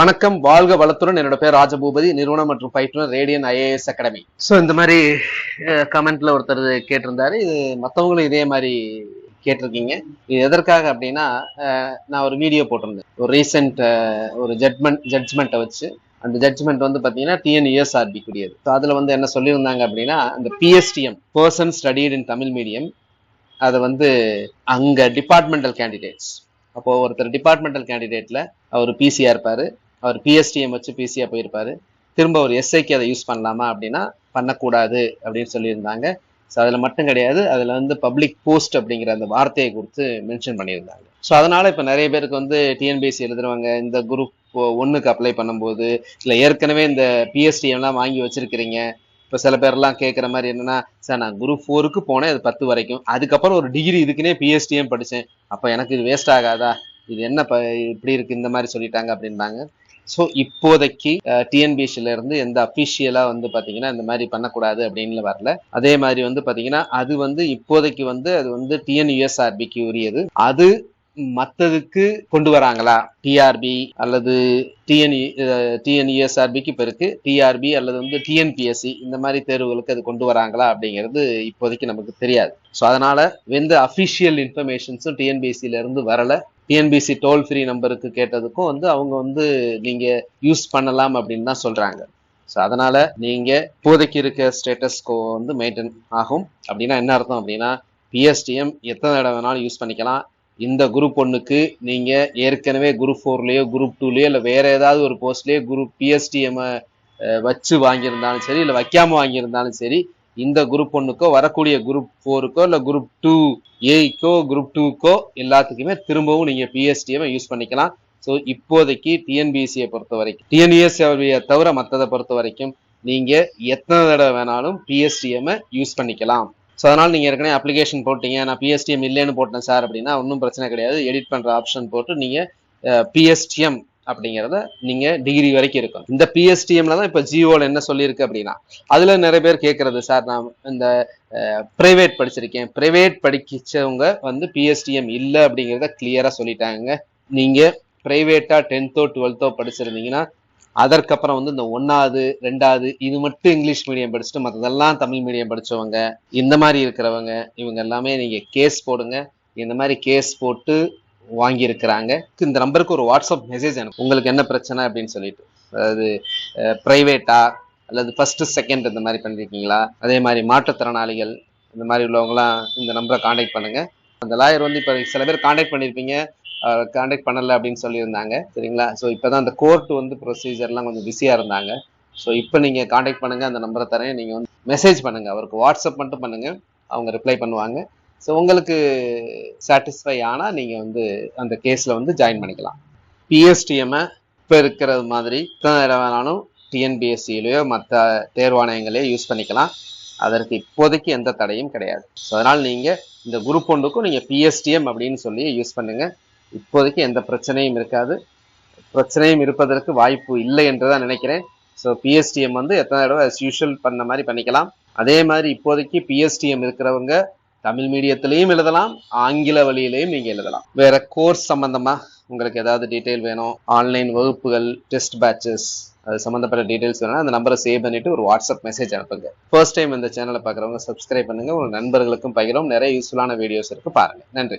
வணக்கம் வாழ்க வளத்துடன். என்னோட பேர் ராஜபூபதி நிறுவனம் மற்றும் பயிற்றுனர் ரேடியன் ஐஏஎஸ் அகாடமி ஸோ இந்த மாதிரி கமெண்ட்ல ஒருத்தர் கேட்டிருந்தாரு. இது மற்றவங்களும் இதே மாதிரி கேட்டிருக்கீங்க. இது எதற்காக அப்படின்னா நான் ஒரு வீடியோ போட்டிருந்தேன். ஒரு ரீசெண்ட் ஒரு ஜட்மெண்ட் ஜட்ஜ்மெண்ட்டை வச்சு. அந்த ஜட்ஜ்மெண்ட் வந்து பார்த்தீங்கன்னா டிஎன்இஎஸ்ஆர்பி கூடியது. ஸோ அதில் வந்து என்ன சொல்லியிருந்தாங்க அப்படின்னா அந்த PSTM person studied in Tamil medium அதை வந்து அங்க டிபார்ட்மெண்டல் கேண்டிடேட்ஸ் அப்போ ஒருத்தர் டிபார்ட்மெண்டல் கேண்டிடேட்ல அவர் பிசியா இருப்பாரு. அவர் பிஎஸ்டிஎம் வச்சு பிசியா போயிருப்பாரு. திரும்ப ஒரு எஸ்ஐக்கு அதை யூஸ் பண்ணலாமா அப்படின்னா பண்ணக்கூடாது அப்படின்னு சொல்லியிருந்தாங்க. ஸோ அதில் மட்டும் கிடையாது. அதில் வந்து பப்ளிக் போஸ்ட் அப்படிங்கிற அந்த வார்த்தையை கொடுத்து மென்ஷன் பண்ணியிருந்தாங்க. ஸோ அதனால் இப்போ நிறைய பேருக்கு வந்து டிஎன்பிஎஸ்சி எழுதுறவங்க இந்த குரூப் ஒன்றுக்கு அப்ளை பண்ணும்போது இல்லை ஏற்கனவே இந்த பிஎஸ்டிஎம்லாம் வாங்கி வச்சிருக்கிறீங்க. இப்போ சில பேர்லாம் கேட்குற மாதிரி என்னன்னா சார் நான் குரூப் ஃபோருக்கு போனேன் அது பத்து வரைக்கும். அதுக்கப்புறம் ஒரு டிகிரி இதுக்குன்னே பிஎஸ்டிஎம் படித்தேன் அப்போ எனக்கு இது வேஸ்ட் ஆகாதா? இது என்ன ப இப்படி இருக்கு இந்த மாதிரி சொல்லிட்டாங்க அப்படின்னாங்க. ஸோ இப்போதைக்கு டிஎன்பிஎஸ்சில இருந்து எந்த அஃபிஷியலா வந்து பாத்தீங்கன்னா இந்த மாதிரி பண்ணக்கூடாது அப்படின்னு வரல. அதே மாதிரி வந்து பாத்தீங்கன்னா அது வந்து இப்போதைக்கு வந்து அது வந்து டிஎன்யூஎஸ்ஆர்பிக்கு உரியது. அது மற்றதுக்கு கொண்டு வராங்களா? டிஆர்பி அல்லது டிஎன்இ டிஎன்இஎஸ்ஆர்பிக்கு பிறகு டிஆர்பி அல்லது வந்து டிஎன்பிஎஸ்சி இந்த மாதிரி தேர்வுகளுக்கு அது கொண்டு வராங்களா அப்படிங்கிறது இப்போதைக்கு நமக்கு தெரியாது. ஸோ அதனால எந்த அஃபிஷியல் இன்ஃபர்மேஷன்ஸும் டிஎன்பிஎஸ்சில இருந்து வரல. டிஎன்பிசி டோல் ஃப்ரீ நம்பருக்கு கேட்டதுக்கும் வந்து அவங்க வந்து நீங்க யூஸ் பண்ணலாம் அப்படின்னு தான் சொல்றாங்க. ஸோ அதனால நீங்க இப்போதைக்கு இருக்க ஸ்டேட்டஸ்கோ வந்து மெயின்டைன் ஆகும். அப்படின்னா என்ன அர்த்தம் அப்படின்னா பிஎஸ்டிஎம் எத்தனை தடவை வேணாலும் யூஸ் பண்ணிக்கலாம். இந்த குரூப் ஒன்றுக்கு நீங்க ஏற்கனவே குரூப் ஃபோர்லேயோ குரூப் டூலேயோ இல்லை வேற ஏதாவது ஒரு போஸ்ட்லேயோ குரூப் பிஎஸ்டிஎம் வச்சு வாங்கியிருந்தாலும் சரி இல்லை வைக்காம வாங்கியிருந்தாலும் சரி இந்த குரூப் ஒன்றுக்கோ வரக்கூடிய குரூப் ஃபோருக்கோ இல்லை குரூப் டூ ஏக்கோ குரூப் டூக்கோ எல்லாத்துக்குமே திரும்பவும் நீங்க பிஎஸ்டிஎம் யூஸ் பண்ணிக்கலாம். ஸோ இப்போதைக்கு டிஎன்பிஎஸ்சியை பொறுத்த வரைக்கும் டிஎன்பிஎஸ்சியை தவிர மற்றதை பொறுத்த வரைக்கும் நீங்க எத்தனை தடவை வேணாலும் பிஎஸ்டிஎம் யூஸ் பண்ணிக்கலாம். ஸோ அதனால் நீங்கள் ஏற்கனவே அப்ளிகேஷன் போட்டீங்க. நான் பிஎஸ்டிஎம் இல்லைன்னு போட்டேன் சார் அப்படின்னா ஒன்றும் பிரச்சனை கிடையாது. எடிட் பண்ணுற ஆப்ஷன் போட்டு நீங்கள் பிஎஸ்டிஎம் அப்படிங்கிறத நீங்க டிகிரி வரைக்கும் இருக்கும் இந்த பிஎஸ்டிஎம்ல தான் இப்ப ஜியோல என்ன சொல்லியிருக்கு அப்படின்னா அதுல நிறைய பேர் கேட்கறது சார் நான் இந்த பிரைவேட் படிச்சிருக்கேன். பிரைவேட் படிச்சவங்க வந்து பிஎஸ்டிஎம் இல்லை அப்படிங்கிறத கிளியரா சொல்லிட்டாங்க. நீங்க பிரைவேட்டா டென்த்தோ டுவெல்த்தோ படிச்சிருந்தீங்கன்னா அதற்கப்புறம் வந்து இந்த ஒன்னாவது ரெண்டாவது இது மட்டும் இங்கிலீஷ் மீடியம் படிச்சுட்டு மற்றதெல்லாம் தமிழ் மீடியம் படிச்சவங்க இந்த மாதிரி இருக்கிறவங்க இவங்க எல்லாமே நீங்க கேஸ் போடுங்க. இந்த மாதிரி கேஸ் போட்டு வாங்கியிருக்கிறாங்க. இந்த நம்பருக்கு ஒரு வாட்ஸ்அப் மெசேஜ் எனக்கு உங்களுக்கு என்ன பிரச்சனை அப்படின்னு சொல்லிட்டு. அதாவது ப்ரைவேட்டா அல்லது ஃபர்ஸ்ட் செகண்ட் இந்த மாதிரி பண்ணியிருக்கீங்களா அதே மாதிரி மாற்றுத்திறனாளிகள் இந்த மாதிரி உள்ளவங்களாம் இந்த நம்பரை காண்டாக்ட் பண்ணுங்க. அந்த லாயர் வந்து இப்போ சில பேர் காண்டாக்ட் பண்ணியிருப்பீங்க காண்டாக்ட் பண்ணலை அப்படின்னு சொல்லியிருந்தாங்க. சரிங்களா? ஸோ இப்போ தான் அந்த கோர்ட் வந்து ப்ரொசீஜர்லாம் கொஞ்சம் பிஸியாக இருந்தாங்க. ஸோ இப்போ நீங்கள் காண்டாக்ட் பண்ணுங்கள் அந்த நம்பரை தரேன். நீங்கள் வந்து மெசேஜ் பண்ணுங்க. அவருக்கு வாட்ஸ்அப் மட்டும் பண்ணுங்க. அவங்க ரிப்ளை பண்ணுவாங்க. ஸோ உங்களுக்கு சாட்டிஸ்ஃபை ஆனால் நீங்கள் வந்து அந்த கேஸில் வந்து ஜாயின் பண்ணிக்கலாம். பிஎஸ்டிஎம்மை இப்போ இருக்கிறது மாதிரி எத்தனை தடவை வேணாலும் டிஎன்பிஎஸ்சியிலையோ மற்ற தேர்வாணையங்களையோ யூஸ் பண்ணிக்கலாம். அதற்கு இப்போதைக்கு எந்த தடையும் கிடையாது. ஸோ அதனால் நீங்கள் இந்த குரூப் ஒன்றுக்கும் நீங்கள் பிஎஸ்டிஎம் அப்படின்னு சொல்லி யூஸ் பண்ணுங்கள் இப்போதைக்கு எந்த பிரச்சனையும் இருக்காது. பிரச்சனையும் இருப்பதற்கு வாய்ப்பு இல்லை என்று தான் நினைக்கிறேன். ஸோ பிஎஸ்டிஎம் வந்து எத்தனை தடவை அஸ் யூஷுவல் பண்ண மாதிரி பண்ணிக்கலாம். அதே மாதிரி இப்போதைக்கு பிஎஸ்டிஎம் இருக்கிறவங்க தமிழ் மீடியத்திலையும் எழுதலாம் ஆங்கில வழியிலையும் நீங்க எழுதலாம். வேற கோர்ஸ் சம்பந்தமா உங்களுக்கு ஏதாவது டீட்டெயில் வேணும் ஆன்லைன் வகுப்புகள் டெஸ்ட் பேட்சஸ் அது சம்மந்தப்பட்ட டீடைல்ஸ் வேணும் அந்த நம்பரை சேவ் பண்ணிட்டு ஒரு வாட்ஸ்அப் மெசேஜ் அனுப்புங்க. ஃபர்ஸ்ட் டைம் இந்த சேனலை பார்க்குறவங்க சப்ஸ்கிரைப் பண்ணுங்க உங்க நண்பர்களுக்கும் பகிரும். நிறைய யூஸ்ஃபுல்லான வீடியோஸ் இருக்கு பாருங்க. நன்றி.